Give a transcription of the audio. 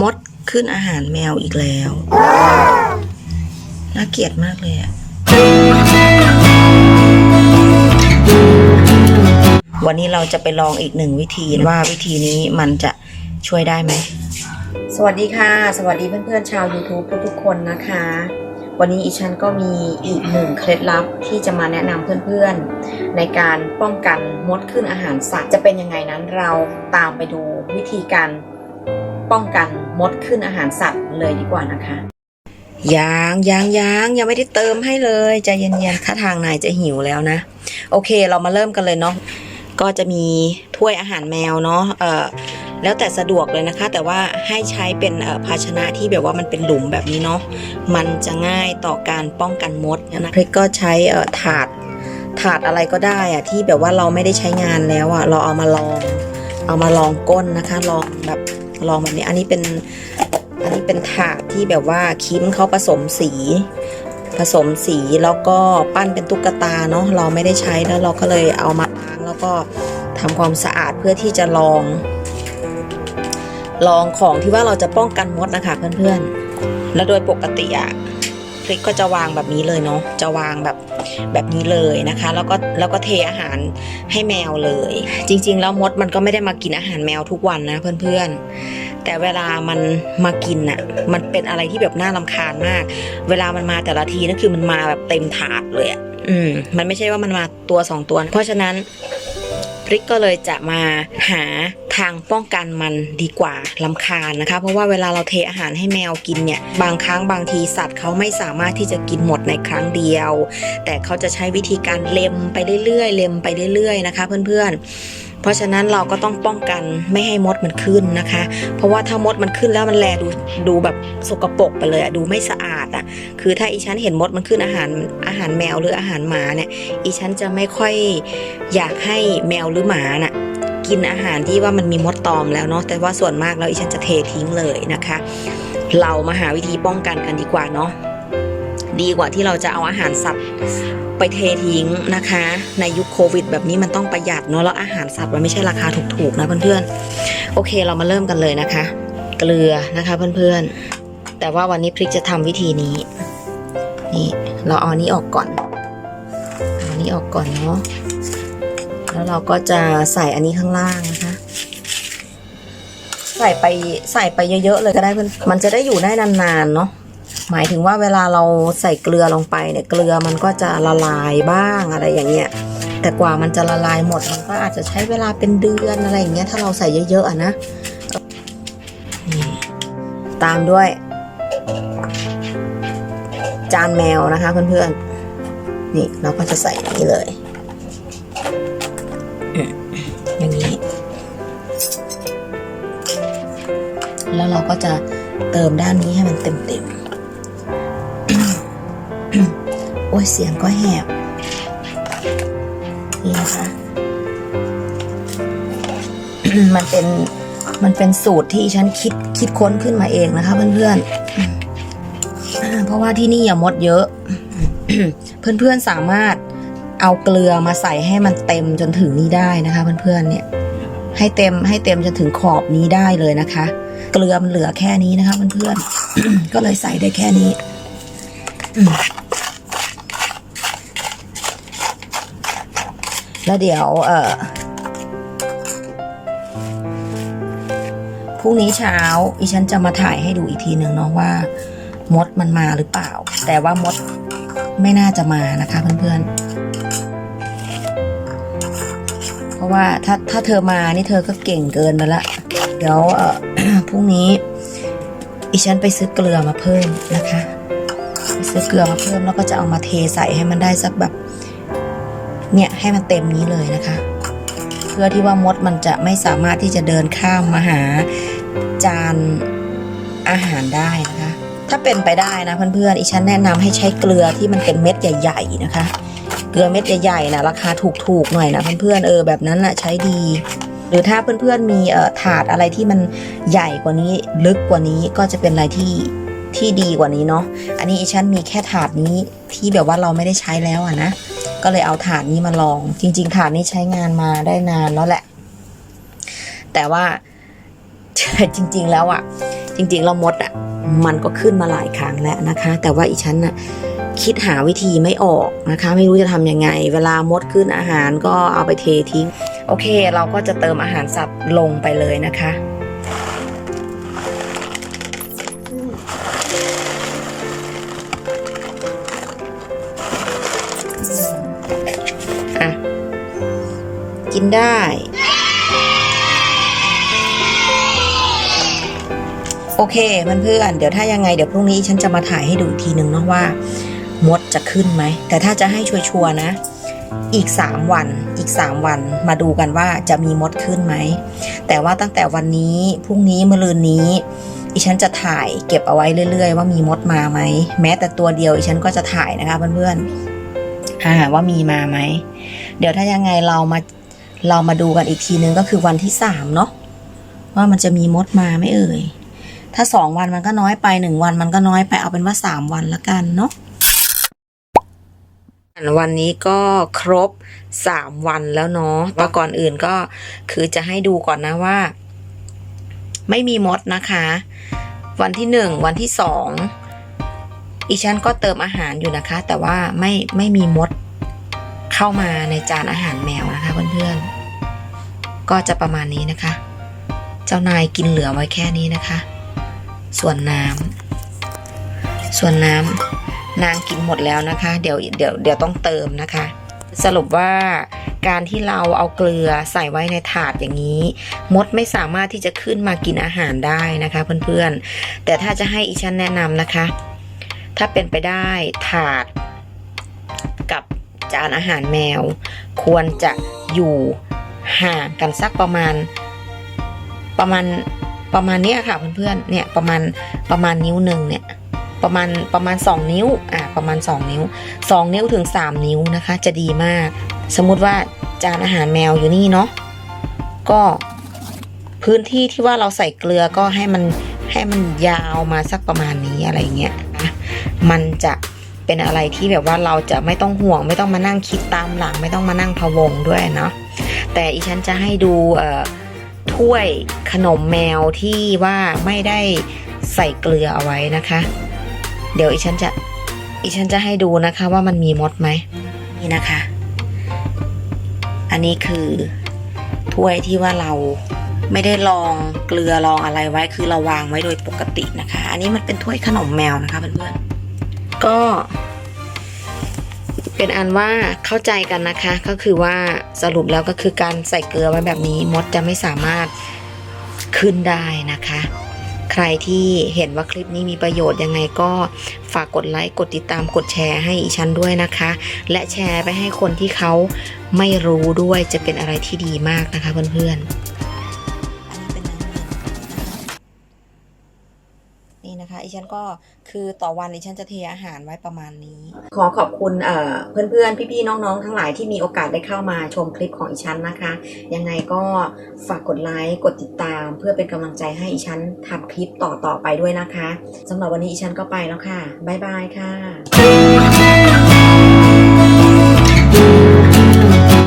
มดขึ้นอาหารแมวอีกแล้ว น่าเกลียดมากเลยอะวันนี้เราจะไปลองอีกหนึ่งวิธีว่าวิธีนี้มันจะช่วยได้ไหม สวัสดีค่ะ สวัสดีเพื่อนๆชาว YouTube ทุกๆคนนะคะ วันนี้อีฉันก็มีอีกหนึ่งเคล็ดลับที่จะมาแนะนำเพื่อนๆ ในการป้องกันมดขึ้นอาหารสัตว์จะเป็นยังไงนั้นเราตามไปดูวิธีการ ป้องกันมดขึ้นอาหารสัตว์เลยดีกว่านะคะยังยังยังยังไม่ได้เติมให้เลยใจเย็นๆถ้าทางนายจะหิวแล้วนะ โอเคเรามาเริ่มกันเลยเนาะก็จะมีถ้วยอาหารแมวเนาะเอ่อแล้วแต่สะดวกเลยนะคะ แต่ว่าให้ใช้เป็นภาชนะที่แบบว่ามันเป็นหลุมแบบนี้เนาะมันจะง่ายต่อการป้องกันมดนะพริกก็ใช้เอ่อถาดถาดอะไรก็ได้อะที่แบบว่าเราไม่ได้ใช้งานแล้วอะเราเอามาลอง เอามาลองก้นนะคะ ลองแบบ ลองแบบนี้ อันนี้เป็น อันนี้เป็นถาดที่แบบว่าคิมเขาผสมสี ผสมสีแล้วก็ปั้นเป็นตุ๊กตาเนาะ เราไม่ได้ใช้แล้วเราก็เลยเอามาล้างแล้วก็ทำความสะอาดเพื่อที่จะลอง ลองของที่ว่าเราจะป้องกันมดนะคะเพื่อนๆ แล้วโดยปกติอะ พริกก็จะวางแบบนี้เลยเนาะจะวางแบบแบบนี้เลยนะคะ แล้วก็แล้วก็เทอาหารให้แมวเลย จริง ๆ แล้วมดมันก็ไม่ได้มากินอาหารแมวทุกวันนะเพื่อนๆ แต่เวลามันมากินน่ะมันเป็นอะไรที่แบบน่ารำคาญมาก เวลามันมาแต่ละทีนั่นคือมันมาแบบเต็มถาดเลยอะอืมมันไม่ใช่ว่ามันมาตัวสองตัว เพราะฉะนั้น พริกก็เลยจะมาหาทางป้องกันมันดีกว่าลำคาญนะคะ เพราะว่าเวลาเราเทอาหารให้แมวกินเนี่ย บางครั้งบางทีสัตว์เขาไม่สามารถที่จะกินหมดในครั้งเดียว แต่เขาจะใช้วิธีการเล็มไปเรื่อยๆเล็มไปเรื่อยๆนะคะ เพื่อนๆ เพราะฉะนั้นเราก็ต้องป้องกันไม่ให้มดมันขึ้นนะคะ เพราะว่าถ้ามดมันขึ้นแล้วมันแลดูดูแบบสกปรกไปเลยอะดูไม่สะอาดอะคือถ้าอีฉันเห็นมดมันขึ้นอาหารอาหารแมวหรืออาหารหมาเนี่ยอีฉันจะไม่ค่อยอยากให้แมวหรือหมาน่ะกินอาหารที่ว่ามันมีมดตอมแล้วเนาะแต่ว่าส่วนมากแล้วอีฉันจะเททิ้งเลยนะคะ เรามาหาวิธีป้องกันกันดีกว่าเนาะดีกว่าที่เราจะเอาอาหารสัตว์ ไปเททิ้งนะคะ ในยุคโควิด แบบนี้มันต้องประหยัดเนาะแล้วอาหารสัตว์มันไม่ใช่ราคาถูกๆนะเพื่อนๆโอเคเรามาเริ่มกันเลยนะคะ เกลือนะคะเพื่อนๆ แต่ว่าวันนี้พริกจะทำวิธีนี้นี่เราเอาอันนี้ออกก่อนเอาอันนี้ออกก่อนเนาะแล้วเราก็จะใส่อันนี้ข้างล่างนะคะ ใส่ไปใส่ไปเยอะๆเลยก็ได้เพื่อนมันจะได้อยู่ได้นานๆเนาะ หมายถึงว่าเวลาเราใส่เกลือลงไปเนี่ยเกลือมันก็จะละลายบ้างอะไรอย่างเงี้ยแต่กว่ามันจะละลายหมดมันก็อาจจะใช้เวลาเป็นเดือนอะไรอย่างเงี้ยถ้าเราใส่เยอะๆอะนะนี่ตามด้วย จานแมวนะคะเพื่อนๆนี่เราก็จะใส่อย่างนี้เลยอย่างนี้ แล้วเราก็จะเติมด้านนี้ให้มันเต็มๆ อ้ยเสียงก็แหบนี่นะคะมันเป็นมันเป็นสูตรที่ฉันคิดคิดค้นขึ้นมาเองนะคะ เพื่อนๆอ่าเพราะว่าที่นี่อย่ามดเยอะ เพื่อนๆสามารถเอาเกลือมาใส่ให้มันเต็มจนถึงนี้ได้นะคะ เพื่อนๆเนี่ย ให้เต็มให้เต็มจนถึงขอบนี้ได้เลยนะคะ เกลือมันเหลือแค่นี้นะคะ เพื่อนๆก็เลยใส่ได้แค่นี้อืม แล้วเดี๋ยวเออพรุ่งนี้เช้าอีฉันจะมาถ่ายให้ดูอีกทีหนึ่งเนาะว่า มดมันมาหรือเปล่า แต่ว่ามดไม่น่าจะมานะคะเพื่อนๆ เพราะว่าถ้าถ้าเธอมานี่เธอก็เก่งเกินไปละ เดี๋ยวเออพรุ่งนี้อีฉันไปซื้อเกลือมาเพิ่มนะคะ ไปซื้อเกลือมาเพิ่มแล้วก็จะเอามาเทใส่ให้มันได้สักแบบ เนี่ยให้มันเต็มนี้เลยนะคะ เพื่อที่ว่ามดมันจะไม่สามารถที่จะเดินข้ามมาหาจานอาหารได้นะคะ ถ้าเป็นไปได้นะเพื่อนๆอีฉันแนะนำให้ใช้เกลือที่มันเป็นเม็ดใหญ่ ๆนะคะ เกลือเม็ดใหญ่ๆนะราคาถูกๆหน่อยนะเพื่อนๆเออแบบนั้นนะใช้ดีหรือถ้าเพื่อนๆมีเอ่อถาดอะไรที่มันใหญ่กว่านี้ลึกกว่านี้ก็จะเป็นอะไรที่ที่ดีกว่านี้เนาะอันนี้อีฉันมีแค่ถาดนี้ที่แบบว่าเราไม่ได้ใช้แล้วอะนะ ก็เลยเอาถาดนี้มาลอง จริงๆถาดนี้ใช้งานมาได้นานแล้วแหละ แต่ว่าจริง ๆ แล้วอะจริง ๆ เรามดอะ มันก็ขึ้นมาหลายครั้งแล้วนะคะ แต่ว่าอีฉันน่ะคิดหาวิธีไม่ออกนะคะ ไม่รู้จะทำยังไง เวลามดขึ้นอาหารก็เอาไปเททิ้ง โอเค เราก็จะเติมอาหารสัตว์ลงไปเลยนะคะ อะ กินได้ โอเคเพื่อนๆเดี๋ยวถ้ายังไงเดี๋ยวพรุ่งนี้ฉันจะมาถ่ายให้ดูอีกทีหนึ่งเนาะว่า มดจะขึ้นไหม แต่ถ้าจะให้ชัวร์ๆนะอีก 3 วัน อีก 3 วัน มาดูกันว่าจะมีมดขึ้นไหม แต่ว่าตั้งแต่วันนี้ พรุ่งนี้ มะรืนนี้ อีฉันจะถ่ายเก็บเอาไว้เรื่อย ๆ ว่ามีมดมาไหม แม้แต่ตัวเดียวอีฉันก็จะถ่ายนะคะเพื่อนๆ อ่า ว่ามีมาไหม เดี๋ยวถ้ายังไงเรามาเรามาดูกันอีกทีนึงก็คือวันที่สามเนาะว่ามันจะมีมดมาไหมเอ่ย ถ้าสองวันมันก็น้อยไปหนึ่งวันมันก็น้อยไปเอาเป็นว่าสามวันละกันเนาะวันนี้ก็ครบสามวันแล้วเนาะแต่ก่อนอื่นก็คือจะให้ดูก่อนนะว่า ไม่มีมดนะคะ วันที่หนึ่งวันที่สองอีฉันก็เติมอาหารอยู่นะคะ แต่ว่าไม่ไม่มีมด เข้ามาในจานอาหารแมวนะคะเพื่อนๆ ก็จะประมาณนี้นะคะ เจ้านายกินเหลือไว้แค่นี้นะคะ ส่วนน้ำส่วนน้ำนางกินหมดแล้วนะคะ เดี๋ยวเดี๋ยวเดี๋ยวต้องเติมนะคะ สรุปว่าการที่เราเอาเกลือใส่ไว้ในถาดอย่างนี้ มดไม่สามารถที่จะขึ้นมากินอาหารได้นะคะ เพื่อนๆ แต่ถ้าจะให้อีชันแนะนำนะคะ ถ้าเป็นไปได้ถาด จานอาหารแมว ควรจะอยู่ห่างกันสักประมาณประมาณประมาณเนี้ยค่ะเพื่อนๆ เนี่ยประมาณประมาณนิ้วหนึ่งเนี่ยประมาณประมาณ 2 นิ้วอะประมาณ 2 นิ้ว 2 นิ้วถึง 3 นิ้วนะคะ จะดีมาก สมมุติว่าจานอาหารแมวอยู่นี่เนาะก็พื้นที่ที่ว่าเราใส่เกลือก็ให้มันให้มันยาวมาสักประมาณนี้อะไรเงี้ยมันจะ เป็นอะไรที่แบบว่าเราจะไม่ต้องห่วง ไม่ต้องมานั่งคิดตามหลัง ไม่ต้องมานั่งพะวงด้วยเนาะแต่อีฉันจะให้ดูถ้วยขนมแมวที่ว่าไม่ได้ใส่เกลือเอาไว้นะคะ เดี๋ยวอีฉันจะอีฉันจะให้ดูนะคะว่ามันมีมดไหมนี่นะคะ อันนี้คือถ้วยที่ว่าเราไม่ได้ลองเกลือลองอะไรไว้คือเราวางไว้โดยปกตินะคะ อันนี้มันเป็นถ้วยขนมแมวนะคะเพื่อนๆ ก็เป็นอันว่าเข้าใจกันนะคะ ก็คือว่าสรุปแล้วก็คือการใส่เกลือไว้แบบนี้มดจะไม่สามารถขึ้นได้นะคะ ใครที่เห็นว่าคลิปนี้มีประโยชน์ยังไงก็ฝากกดไลค์กดติดตามกดแชร์ให้อีฉันด้วยนะคะ และแชร์ไปให้คนที่เขาไม่รู้ด้วยจะเป็นอะไรที่ดีมากนะคะเพื่อนๆ อีฉันก็คือต่อวันอีฉันจะเทอาหารไว้ประมาณนี้ ขอขอบคุณเอ่อเพื่อนๆพี่ๆน้องๆทั้งหลายที่มีโอกาสได้เข้ามาชมคลิปของอีฉันนะคะ ยังไงก็ฝากกดไลค์กดติดตาม เพื่อเป็นกำลังใจให้อีฉันทำคลิปต่อๆไปด้วยนะคะสำหรับวันนี้อีฉันก็ไปแล้วค่ะบ๊ายบายค่ะ